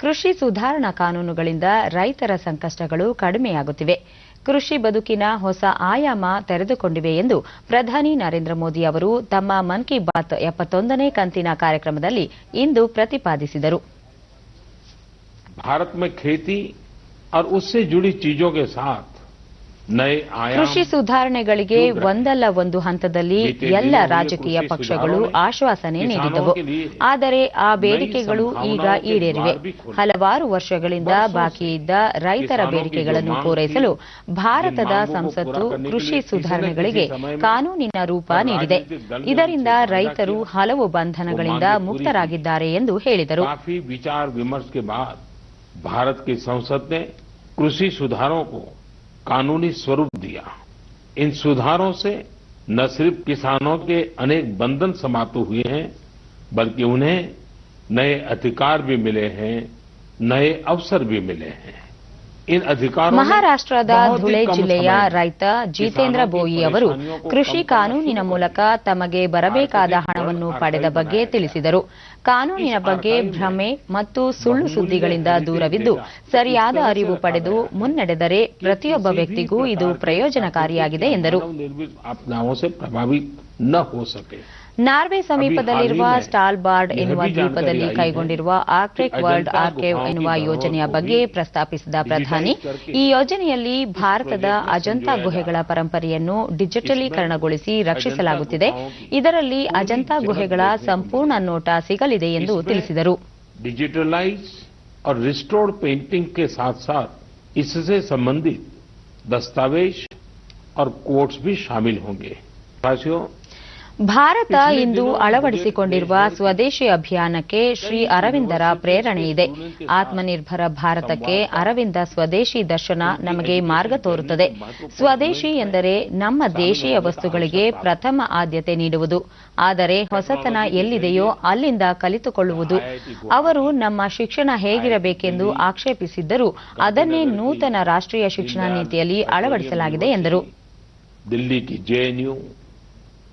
ಕೃಷಿ ಸುಧಾರಣಾ ಕಾನೂನುಗಳಿಂದ ರೈತರ ಸಂಕಷ್ಟಗಳು ಕಡಿಮೆಯಾಗುತ್ತಿವೆ ಕೃಷಿ ಬದುಕಿನ ಹೊಸ ಆಯಾಮ ತೆರೆದುಕೊಂಡಿವೆ ಎಂದು ಪ್ರಧಾನಿ ನರೇಂದ್ರ ಮೋದಿ ಅವರು ತಮ್ಮ ಮನ್ ಕಿ ಬಾತ್ ಎಪ್ಪತ್ತೊಂದನೇ ಕಂತಿನ ಕಾರ್ಯಕ್ರಮದಲ್ಲಿ ಇಂದು ಪ್ರತಿಪಾದಿಸಿದರು भारत में खेती और उससे जुड़ी चीजों के साथ नए आयाम ಕೃಷಿ ಸುಧಾರಣೆಗಳಿಗೆ ಒಂದಲ್ಲ ಒಂದು ಹಂತದಲ್ಲಿ ಎಲ್ಲ ರಾಜಕೀಯ ಪಕ್ಷಗಳು ಆಶ್ವಾಸನೆ ನೀಡಿದವು. ಆದರೆ ಆ ಬೇಡಿಕೆಗಳು ಈಗ ಈಡೇರಿವೆ. ಹಲವಾರು ವರ್ಷಗಳಿಂದ ಬಾಕಿ ಇದ್ದ ರೈತರ ಬೇಡಿಕೆಗಳನ್ನು ಪೂರೈಸಲು ಭಾರತದ ಸಂಸತ್ತು ಕೃಷಿ ಸುಧಾರಣೆಗಳಿಗೆ ಕಾನೂನಿನ ರೂಪ ನೀಡಿದೆ. ಇದರಿಂದ ರೈತರು ಹಲವು ಬಂಧನಗಳಿಂದ ಮುಕ್ತರಾಗಿದ್ದಾರೆ ಎಂದು ಹೇಳಿದರು. ಭಾರತ ಕೃಷಿ ಸುಧಾರೋं कानूनी स्वरूप दिया। इन सुधारों से न सिर्फ़ किसानों के अनेक बंधन समाप्त हुए हैं, बल्कि उन्हें नए अधिकार भी मिले हैं, नए अवसर भी मिले हैं। ಮಹಾರಾಷ್ಟ್ರದ ಧುಳೆ ಜಿಲ್ಲೆಯ ರೈತ ಜಿತೇಂದ್ರ ಬೋಯಿ ಅವರು ಕೃಷಿ ಕಾನೂನಿನ ಮೂಲಕ ತಮಗೆ ಬರಬೇಕಾದ ಹಣವನ್ನು ಪಡೆದ ಬಗ್ಗೆ ತಿಳಿಸಿದರು. ಕಾನೂನಿನ ಬಗ್ಗೆ ಭ್ರಮೆ ಮತ್ತು ಸುಳ್ಳು ಸುದ್ದಿಗಳಿಂದ ದೂರವಿದ್ದು ಸರಿಯಾದ ಅರಿವು ಪಡೆದು ಮುನ್ನಡೆದರೆ ಪ್ರತಿಯೊಬ್ಬ ವ್ಯಕ್ತಿಗೂ ಇದು ಪ್ರಯೋಜನಕಾರಿಯಾಗಿದೆ ಎಂದರು. मानव निर्मित आपदाओं से प्रभावित न हो सके ನಾರ್ವೆ ಸಮೀಪದಲ್ಲಿರುವ ಸ್ಟಾಲ್ಬಾರ್ಡ್ ಎನ್ನುವ ದ್ವೀಪದಲ್ಲಿ ಕೈಗೊಂಡಿರುವ ಆರ್ಕ್ಟಿಕ್ ವರ್ಲ್ಡ್ ಆರ್ಕೈವ್ ಎನ್ನುವ ಯೋಜನೆಯ ಬಗ್ಗೆ ಪ್ರಸ್ತಾಪಿಸಿದ ಪ್ರಧಾನಿ ಈ ಯೋಜನೆಯಲ್ಲಿ ಭಾರತದ ಅಜಂತಾ ಗುಹೆಗಳ ಪರಂಪರೆಯನ್ನು ಡಿಜಿಟಲೀಕರಣಗೊಳಿಸಿ ರಕ್ಷಿಸಲಾಗುತ್ತಿದೆ ಇದರಲ್ಲಿ ಅಜಂತಾ ಗುಹೆಗಳ ಸಂಪೂರ್ಣ ನೋಟ ಸಿಗಲಿದೆ ಎಂದು ತಿಳಿಸಿದರು डिजिटलाइज और रिस्टोर्ड पेंटिंग के साथ साथ इससे संबंधित दस्तावेज और कोट्स भी शामिल होंगे साथियों ಭಾರತ ಇಂದು ಅಳವಡಿಸಿಕೊಂಡಿರುವ ಸ್ವದೇಶಿ ಅಭಿಯಾನಕ್ಕೆ ಶ್ರೀ ಅರವಿಂದರ ಪ್ರೇರಣೆ ಇದೆ. ಆತ್ಮನಿರ್ಭರ ಭಾರತಕ್ಕೆ ಅರವಿಂದ ಸ್ವದೇಶಿ ದರ್ಶನ ನಮಗೆ ಮಾರ್ಗ ತೋರುತ್ತದೆ. ಸ್ವದೇಶಿ ಎಂದರೆ ನಮ್ಮ ದೇಶೀಯ ವಸ್ತುಗಳಿಗೆ ಪ್ರಥಮ ಆದ್ಯತೆ ನೀಡುವುದು. ಆದರೆ ಹೊಸತನ ಎಲ್ಲಿದೆಯೋ ಅಲ್ಲಿಂದ ಕಲಿತುಕೊಳ್ಳುವುದು. ಅವರು ನಮ್ಮ ಶಿಕ್ಷಣ ಹೇಗಿರಬೇಕೆಂದು ಆಕ್ಷೇಪಿಸಿದ್ದರೂ ಅದನ್ನೇ ನೂತನ ರಾಷ್ಟ್ರೀಯ ಶಿಕ್ಷಣ ನೀತಿಯಲ್ಲಿ ಅಳವಡಿಸಲಾಗಿದೆ ಎಂದರು.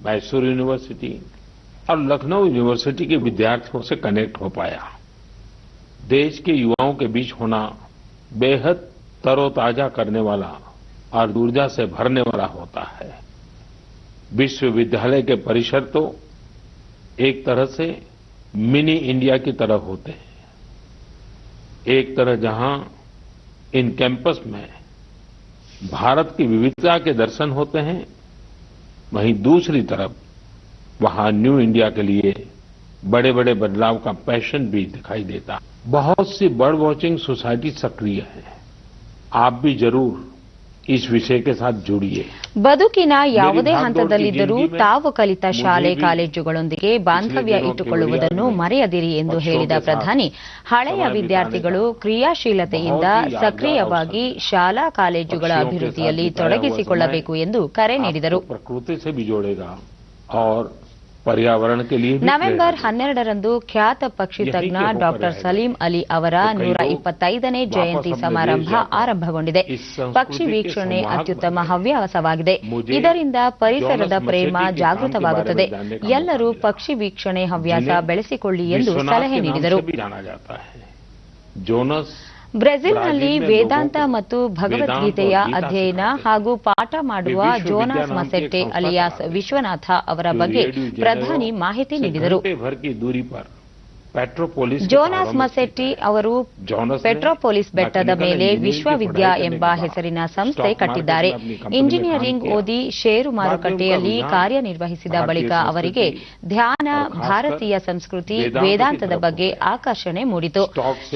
मैसूर यूनिवर्सिटी और लखनऊ यूनिवर्सिटी के विद्यार्थियों से कनेक्ट हो पाया। देश के युवाओं के बीच होना बेहद तरोताजा करने वाला और ऊर्जा से भरने वाला होता है। विश्वविद्यालय के परिसर तो एक तरह से मिनी इंडिया की तरह होते हैं। एक तरह जहाँ इन कैंपस में भारत की विविधता के दर्शन होते हैं वहीं दूसरी तरफ़ वहाँ न्यू इंडिया के लिए बड़े बड़े बदलाव का पैशन भी दिखाई देता। बहुत सी बर्ड वॉचिंग सोसाइटी सक्रिय है। आप भी ज़रूर ವಿಷಯಕ್ಕೆ ಬದುಕಿನ ಯಾವುದೇ ಹಂತದಲ್ಲಿದ್ದರೂ ತಾವು ಕಲಿತ ಶಾಲೆ ಕಾಲೇಜುಗಳೊಂದಿಗೆ ಬಾಂಧವ್ಯ ಇಟ್ಟುಕೊಳ್ಳುವುದನ್ನು ಮರೆಯದಿರಿ ಎಂದು ಹೇಳಿದ ಪ್ರಧಾನಿ ಹಳೆಯ ವಿದ್ಯಾರ್ಥಿಗಳು ಕ್ರಿಯಾಶೀಲತೆಯಿಂದ ಸಕ್ರಿಯವಾಗಿ ಶಾಲಾ ಕಾಲೇಜುಗಳ ಅಭಿವೃದ್ಧಿಯಲ್ಲಿ ತೊಡಗಿಸಿಕೊಳ್ಳಬೇಕು ಎಂದು ಕರೆ ನೀಡಿದರು. ಪರ್ಯಾವರಣ ನವೆಂಬರ್ ಹನ್ನೆರಡರಂದು ಖ್ಯಾತ ಪಕ್ಷಿ ತಜ್ಞ ಡಾಕ್ಟರ್ ಸಲೀಂ ಅಲಿ ಅವರ ನೂರ ಇಪ್ಪತ್ತೈದನೇ ಜಯಂತಿ ಸಮಾರಂಭ ಆರಂಭಗೊಂಡಿದೆ. ಪಕ್ಷಿ ವೀಕ್ಷಣೆ ಅತ್ಯುತ್ತಮ ಹವ್ಯಾಸವಾಗಿದೆ. ಇದರಿಂದ ಪರಿಸರದ ಪ್ರೇಮ ಜಾಗೃತವಾಗುತ್ತದೆ. ಎಲ್ಲರೂ ಪಕ್ಷಿ ವೀಕ್ಷಣೆ ಹವ್ಯಾಸ ಬೆಳೆಸಿಕೊಳ್ಳಿ ಎಂದು ಸಲಹೆ ನೀಡಿದರು. ಬ್ರೆಜಿಲ್ನಲ್ಲಿ ವೇದಾಂತ ಮತ್ತು ಭಗವದ್ಗೀತೆಯ ಅಧ್ಯಯನ ಹಾಗೂ ಪಾಠ ಮಾಡುವ ಜೋನಾಸ್ ಮಸೆಟ್ಟೆ ಅಲಿಯಾಸ್ ವಿಶ್ವನಾಥ ಅವರ ಬಗ್ಗೆ ಪ್ರಧಾನಿ ಮಾಹಿತಿ ನೀಡಿದರು. ಪೆಟ್ರೋಪೋಲಿಸ್ ಜೋನಾಸ್ ಮಸೆಟ್ಟಿ ಅವರು ಪೆಟ್ರೋಪೋಲಿಸ್ ಬೆಟ್ಟದ ಮೇಲೆ ವಿಶ್ವವಿದ್ಯಾ ಎಂಬ ಹೆಸರಿನ ಸಂಸ್ಥೆ ಕಟ್ಟಿದ್ದಾರೆ. ಇಂಜಿನಿಯರಿಂಗ್ ಓದಿ ಷೇರು ಮಾರುಕಟ್ಟೆಯಲ್ಲಿ ಕಾರ್ಯನಿರ್ವಹಿಸಿದ ಬಳಿಕ ಅವರಿಗೆ ಧ್ಯಾನ ಭಾರತೀಯ ಸಂಸ್ಕೃತಿ ವೇದಾಂತದ ಬಗ್ಗೆ ಆಕರ್ಷಣೆ ಮೂಡಿತು.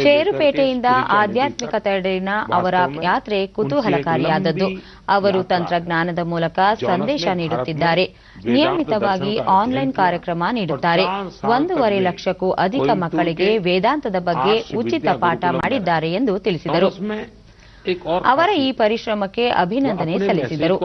ಷೇರುಪೇಟೆಯಿಂದ ಆಧ್ಯಾತ್ಮಿಕ ಆಧ್ಯಾತ್ಮಿಕತೆಯಡಿನ ಅವರ ಯಾತ್ರೆ ಕುತೂಹಲಕಾರಿಯಾದದ್ದು. ಅವರು ತಂತ್ರಜ್ಞಾನದ ಮೂಲಕ ಸಂದೇಶ ನೀಡುತ್ತಿದ್ದಾರೆ. ನಿಯಮಿತವಾಗಿ ಆನ್ಲೈನ್ ಕಾರ್ಯಕ್ರಮ ನೀಡುತ್ತಾರೆ. ಒಂದೂವರೆ ಲಕ್ಷಕ್ಕೂ ಅಧಿಕ ಚಿಕ್ಕ ಮಕ್ಕಳಿಗೆ ವೇದಾಂತದ ಬಗ್ಗೆ ಉಚಿತ ಪಾಠ ಮಾಡಿದ್ದಾರೆ ಎಂದು ತಿಳಿಸಿದರು. ಅವರ ಈ ಪರಿಶ್ರಮಕ್ಕೆ ಅಭಿನಂದನೆ ಸಲ್ಲಿಸಿದರು.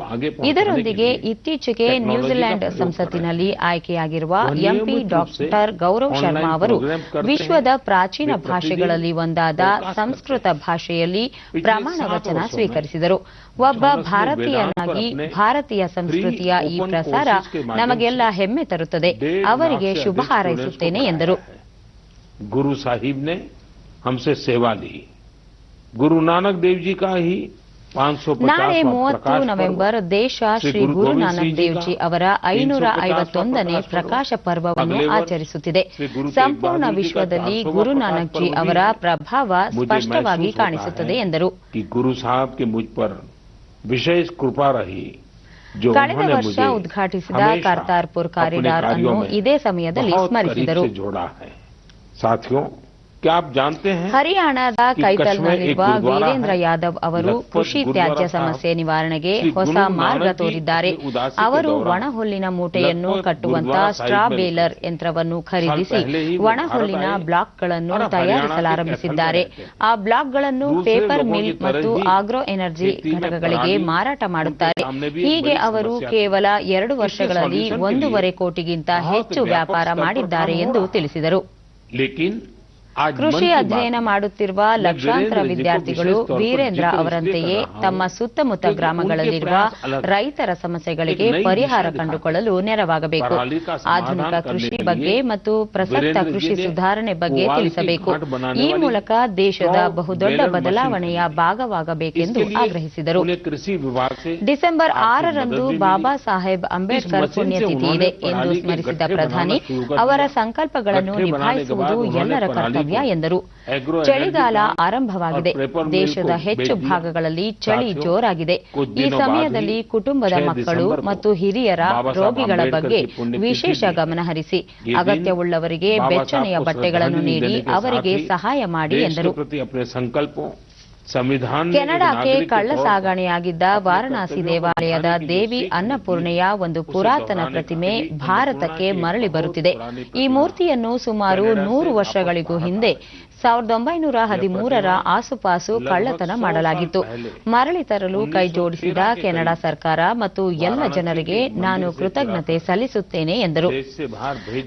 ಇದರೊಂದಿಗೆ ಇತ್ತೀಚೆಗೆ ನ್ಯೂಜಿಲೆಂಡ್ ಸಂಸತ್ತಿನಲ್ಲಿ ಆಯ್ಕೆಯಾಗಿರುವ ಎಂಪಿ ಡಾಕ್ಟರ್ ಗೌರವ್ ಶರ್ಮಾ ಅವರು ವಿಶ್ವದ ಪ್ರಾಚೀನ ಭಾಷೆಗಳಲ್ಲಿ ಒಂದಾದ ಸಂಸ್ಕೃತ ಭಾಷೆಯಲ್ಲಿ ಪ್ರಮಾಣ ವಚನ ಸ್ವೀಕರಿಸಿದರು. ಒಬ್ಬ ಭಾರತೀಯನಾಗಿ ಭಾರತೀಯ ಸಂಸ್ಕೃತಿಯ ಈ ಪ್ರಸಾರ ನಮಗೆಲ್ಲ ಹೆಮ್ಮೆ ತರುತ್ತದೆ. ಅವರಿಗೆ ಶುಭ ಹಾರೈಸುತ್ತೇನೆ ಎಂದರು. गुरु साहिब ने हमसे सेवा ली गुरु नानक देव जी का ही 550 ನಾಳೆ वां ಮೂವತ್ತು प्रकाश पर्व ನವೆಂಬರ್ ದೇಶ ಶ್ರೀ ಶ್ರೀ ಗುರು ಗುರು ಗೋವಿಂದ್ ನಾನಕ್ ಸಿಂಗ್ ಜಿ ದೇವ್ಜಿ ಕಾ ಅವರ ಐನೂರ 350 ಐವತ್ತೊಂದನೇ ಪ್ರಕಾಶ ಪ್ರಕಾಶ ಪರ್ವವನ್ನು ಅಗಲೇ ವರ್ಷ ಆಚರಿಸುತ್ತಿದೆ ಶ್ರೀ ಗುರು ತೇಗ್ ಸಂಪೂರ್ಣ ಬಹಾದೂರ್ ಜಿ ಕಾ ವಿಶ್ವದಲ್ಲಿ 400 ಗುರು ಪ್ರಕಾಶ ನಾನಕ್ ಜಿ ಪರ್ವ ಅವರ भी है। ಪ್ರಭಾವ मुझे ಸ್ಪಷ್ಟವಾಗಿ महसूस होता ಕಾಣಿಸುತ್ತದೆ है ಎಂದರು कि गुरु साहब की मुझ पर विशेष कृपा रही जो ಕಳೆದ उन्होंने ವರ್ಷ मुझे ಉದ್ಘಾಟಿಸಿದ हमेशा ಕರ್ತಾರ್ಪುರ್ अपने ಕಾರಿಡಾರ್ कार्यों ಅನ್ನು में ಇದೇ ಸಮಯದಲ್ಲಿ बहुत ಸ್ಮರಿಸಿದರು ಸಾಥಿಯೋ ಹರಿಯಾಣದ ಕೈತಲ್ನಲ್ಲಿರುವ ವೀರೇಂದ್ರ ಯಾದವ್ ಅವರು ಕೃಷಿ ತ್ಯಾಜ್ಯ ಸಮಸ್ಯೆ ನಿವಾರಣೆಗೆ ಹೊಸ ಮಾರ್ಗ ತೋರಿದ್ದಾರೆ ಅವರು ಒಣಹುಲ್ಲಿನ ಮೂಟೆಯನ್ನು ಕಟ್ಟುವಂತ ಸ್ಟ್ರಾ ಬೇಲರ್ ಯಂತ್ರವನ್ನು ಖರೀದಿಸಿ ಒಣಹುಲ್ಲಿನ ಬ್ಲಾಕ್ಗಳನ್ನು ತಯಾರಿಸಲಾರಂಭಿಸಿದ್ದಾರೆ. ಆ ಬ್ಲಾಕ್ಗಳನ್ನು ಪೇಪರ್ ಮಿಲ್ ಮತ್ತು ಆಗ್ರೋ ಎನರ್ಜಿ ಘಟಕಗಳಿಗೆ ಮಾರಾಟ ಮಾಡುತ್ತಾರೆ. ಹೀಗೆ ಅವರು ಕೇವಲ ಎರಡು ವರ್ಷಗಳಲ್ಲಿ ಒಂದೂವರೆ ಕೋಟಿಗಿಂತ ಹೆಚ್ಚು ವ್ಯಾಪಾರ ಮಾಡಿದ್ದಾರೆ ಎಂದು ತಿಳಿಸಿದರು. लेकिन ಕೃಷಿ ಅಧ್ಯಯನ ಮಾಡುತ್ತಿರುವ ಲಕ್ಷಾಂತರ ವಿದ್ಯಾರ್ಥಿಗಳು ವೀರೇಂದ್ರ ಅವರಂತೆಯೇ ತಮ್ಮ ಸುತ್ತಮುತ್ತ ಗ್ರಾಮಗಳಲ್ಲಿರುವ ರೈತರ ಸಮಸ್ಯೆಗಳಿಗೆ ಪರಿಹಾರ ಕಂಡುಕೊಳ್ಳಲು ನೆರವಾಗಬೇಕು. ಆಧುನಿಕ ಕೃಷಿ ಬಗ್ಗೆ ಮತ್ತು ಪ್ರಸಕ್ತ ಕೃಷಿ ಸುಧಾರಣೆ ಬಗ್ಗೆ ತಿಳಿಸಬೇಕು. ಈ ಮೂಲಕ ದೇಶದ ಬಹುದೊಡ್ಡ ಬದಲಾವಣೆಯ ಭಾಗವಾಗಬೇಕೆಂದು ಆಗ್ರಹಿಸಿದರು. ಡಿಸೆಂಬರ್ ಆರರಂದು ಬಾಬಾ ಸಾಹೇಬ್ ಅಂಬೇಡ್ಕರ್ ಪುಣ್ಯತಿಥಿ ಇದೆ ಎಂದು ಸ್ಮರಿಸಿದ ಪ್ರಧಾನಿ. ಅವರ ಸಂಕಲ್ಪಗಳನ್ನು ನಿಭಾಯಿಸುವುದು ಎಲ್ಲರ ಕರ್ತವ್ಯ. ವಾಸ್ತವ್ಯ ಎಂದರು. ಚಳಿಗಾಲ ಆರಂಭವಾಗಿದೆ. ದೇಶದ ಹೆಚ್ಚು ಭಾಗಗಳಲ್ಲಿ ಚಳಿ ಜೋರಾಗಿದೆ. ಈ ಸಮಯದಲ್ಲಿ ಕುಟುಂಬದ ಮಕ್ಕಳು ಮತ್ತು ಹಿರಿಯರ ರೋಗಿಗಳ ಬಗ್ಗೆ ವಿಶೇಷ ಗಮನಹರಿಸಿ ಅಗತ್ಯವುಳ್ಳವರಿಗೆ ಬೆಚ್ಚನೆಯ ಬಟ್ಟೆಗಳನ್ನು ನೀಡಿ ಅವರಿಗೆ ಸಹಾಯ ಮಾಡಿ ಎಂದರು. ಕೆನಡಾಕ್ಕೆ ಕಳ್ಳ ಸಾಗಣೆಯಾಗಿದ್ದ ವಾರಣಾಸಿ ದೇವಾಲಯದ ದೇವಿ ಅನ್ನಪೂರ್ಣೆಯ ಒಂದು ಪುರಾತನ ಪ್ರತಿಮೆ ಭಾರತಕ್ಕೆ ಮರಳಿ ಬರುತ್ತಿದೆ. ಈ ಮೂರ್ತಿಯನ್ನು ಸುಮಾರು ನೂರು ವರ್ಷಗಳಿಗೂ ಹಿಂದೆ ಸಾವಿರದ ಒಂಬೈನೂರ ಹದಿಮೂರರ ಆಸುಪಾಸು ಕಳ್ಳತನ ಮಾಡಲಾಗಿತ್ತು. ಮರಳಿ ತರಲು ಕೈ ಜೋಡಿಸಿದ ಕೆನಡಾ ಸರ್ಕಾರ ಮತ್ತು ಎಲ್ಲ ಜನರಿಗೆ ನಾನು ಕೃತಜ್ಞತೆ ಸಲ್ಲಿಸುತ್ತೇನೆ ಎಂದರು.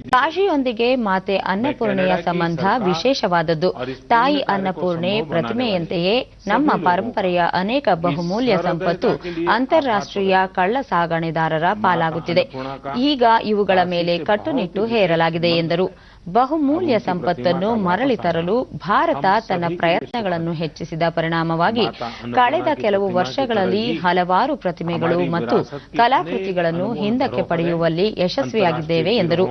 ಕಾಶಿಯೊಂದಿಗೆ ಮಾತೆ ಅನ್ನಪೂರ್ಣೆಯ ಸಂಬಂಧ ವಿಶೇಷವಾದದ್ದು. ತಾಯಿ ಅನ್ನಪೂರ್ಣೆ ಪ್ರತಿಮೆಯಂತೆಯೇ ನಮ್ಮ ಪರಂಪರೆಯ ಅನೇಕ ಬಹುಮೂಲ್ಯ ಸಂಪತ್ತು ಅಂತಾರಾಷ್ಟ್ರೀಯ ಕಳ್ಳ ಸಾಗಣೆದಾರರ ಪಾಲಾಗುತ್ತಿದೆ. ಈಗ ಇವುಗಳ ಮೇಲೆ ಕಟ್ಟುನಿಟ್ಟು ಹೇರಲಾಗಿದೆ ಎಂದರು. ಬಹುಮೂಲ್ಯ ಸಂಪತ್ತನ್ನು ಮರಳಿ ತರಲು ಭಾರತ ತನ್ನ ಪ್ರಯತ್ನಗಳನ್ನು ಹೆಚ್ಚಿಸಿದ ಪರಿಣಾಮವಾಗಿ ಕಳೆದ ಕೆಲವು ವರ್ಷಗಳಲ್ಲಿ ಹಲವಾರು ಪ್ರತಿಮೆಗಳು ಮತ್ತು ಕಲಾಕೃತಿಗಳನ್ನು ಹಿಂದಕ್ಕೆ ಪಡೆಯುವಲ್ಲಿ ಯಶಸ್ವಿಯಾಗಿದ್ದೇವೆ ಎಂದರು.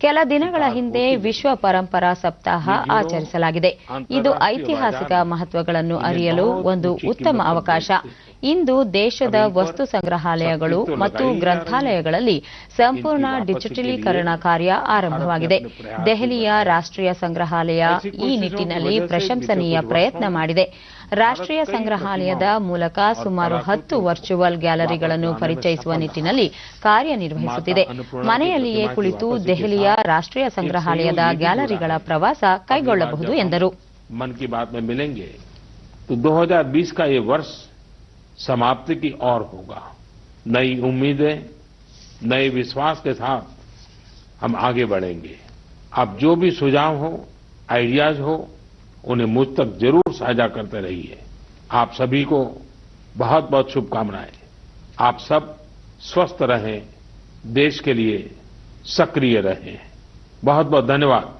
ಕೆಲ ದಿನಗಳ ಹಿಂದೆ ವಿಶ್ವ ಪರಂಪರಾ ಸಪ್ತಾಹ ಆಚರಿಸಲಾಗಿದೆ. ಇದು ಐತಿಹಾಸಿಕ ಮಹತ್ವಗಳನ್ನು ಅರಿಯಲು ಒಂದು ಉತ್ತಮ ಅವಕಾಶ. ಇಂದು ದೇಶದ ವಸ್ತು ಸಂಗ್ರಹಾಲಯಗಳು ಮತ್ತು ಗ್ರಂಥಾಲಯಗಳಲ್ಲಿ ಸಂಪೂರ್ಣ ಡಿಜಿಟಲೀಕರಣ ಕಾರ್ಯ ಆರಂಭವಾಗಿದೆ. ದೆಹಲಿಯ ರಾಷ್ಟ್ರೀಯ ಸಂಗ್ರಹಾಲಯ ಈ ನಿಟ್ಟಿನಲ್ಲಿ ಪ್ರಶಂಸನೀಯ ಪ್ರಯತ್ನ ಮಾಡಿದೆ. ರಾಷ್ಟ್ರೀಯ ಸಂಗ್ರಹಾಲಯದ ಮೂಲಕ ಸುಮಾರು ಹತ್ತು ವರ್ಚುವಲ್ ಗ್ಯಾಲರಿಗಳನ್ನು ಪರಿಚಯಿಸುವ ನಿಟ್ಟಿನಲ್ಲಿ ಕಾರ್ಯನಿರ್ವಹಿಸುತ್ತಿದೆ ಮನೆಯಲ್ಲಿಯೇ ಕುಳಿತು ದೆಹಲಿಯ ರಾಷ್ಟ್ರೀಯ ಸಂಗ್ರಹಾಲಯದ ಗ್ಯಾಲರಿಗಳ ಪ್ರವಾಸ ಕೈಗೊಳ್ಳಬಹುದು ಎಂದರು मन की बात में मिलेंगे तो 2020 का ये वर्ष समाप्ति की ओर होगा नई उम्मीदें नए विश्वास के साथ हम आगे बढ़ेंगे आप जो भी सुझाव हो आइडियाज हो उन्हें मुझ तक ज़रूर साझा करते रहिए। आप सभी को बहुत बहुत शुभकामनाएँ। आप सब स्वस्थ रहें, देश के लिए सक्रिय रहें। बहुत बहुत धन्यवाद।